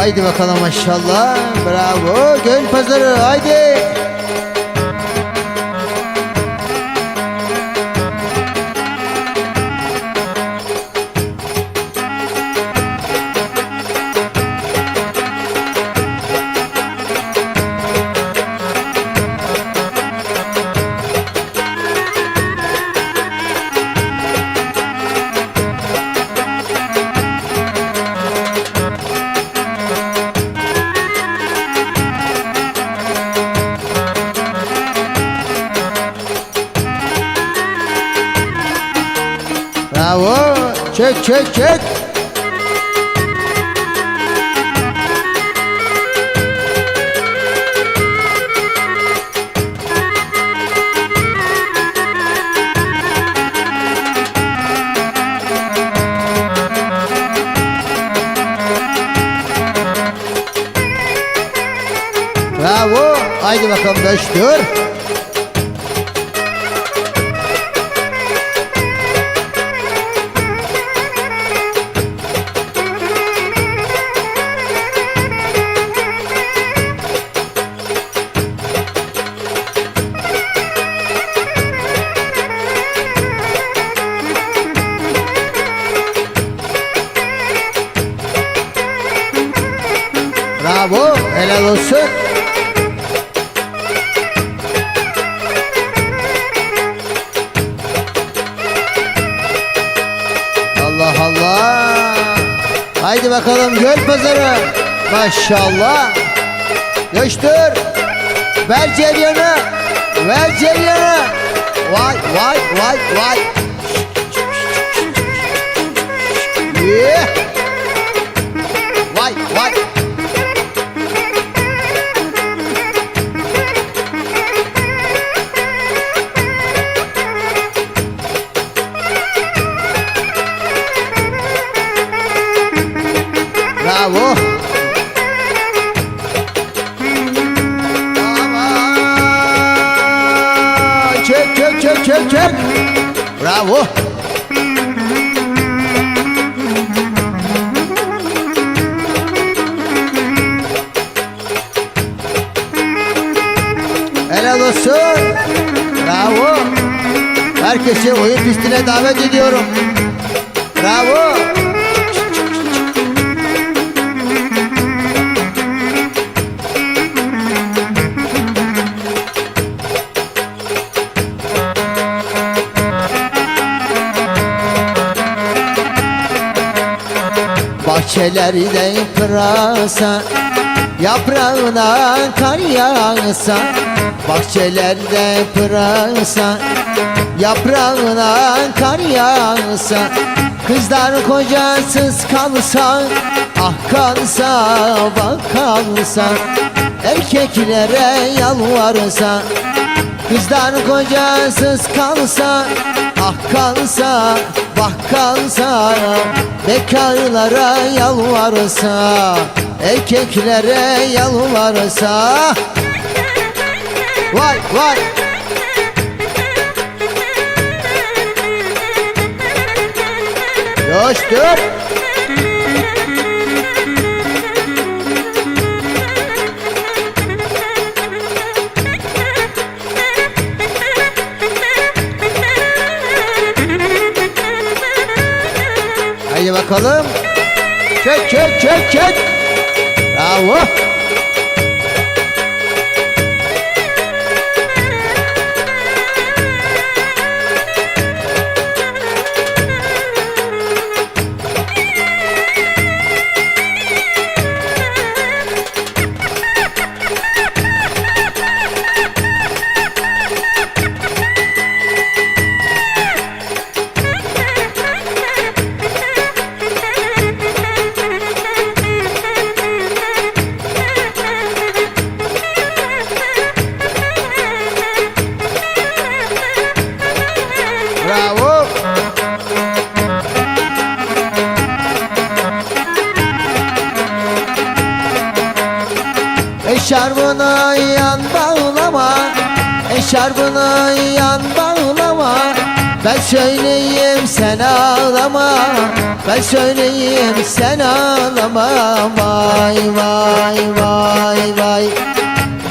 Haydi bakalım maşallah. Bravo. Göl pazarı haydi. Bravo. Çek çek çek. Bravo. Haydi bakalım döştür. Bravo. Helal olsun. Allah Allah. Haydi bakalım göl pazarı. Maşallah. Göçtür. Ver ceryanı. Ver ceryanı. Vay vay vay vay. Yeah. Bravo. Aman. Çek çek çek çek. Bravo. Helal olsun. Bravo. Herkesi oyun pistine davet ediyorum. Bravo. Bahçelerde pırasa Yaprağına kar yağsa Bahçelerde pırasa Yaprağına kar yağsa Kızlar kocasız kalsa Ah kalsa bak kalsa Erkeklere yalvarsa Kızlar kocasız kalsa Ah kalsa bak kalsa Bekarlara yalvarsa Erkeklere yalvarsa Vay vay. Coştur Bakalım. Çek çek çek çek. Bravo. Eşarbına yan bağlama. Eşarbına yan bağlama. Ben söyleyeyim sen ağlama. Ben söyleyeyim sen ağlama. Vay vay vay vay.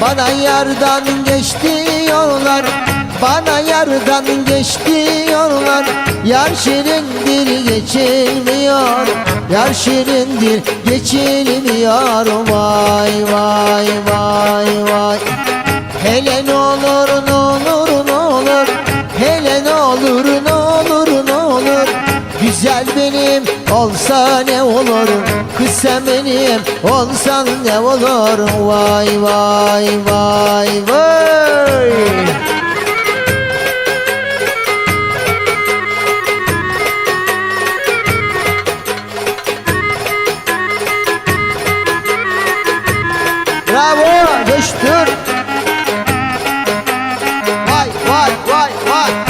Bana yardan geçti yollar. Bana yardan geçti yollar Yar şirindir geçilmiyor Yar şirindir geçilmiyor Vay vay vay vay. Hele ne olur ne olur ne olur. Hele ne olur ne olur ne olur. Güzel benim olsa ne olur? Kız sen benim olsan ne olur? Vay vay vay vay 아!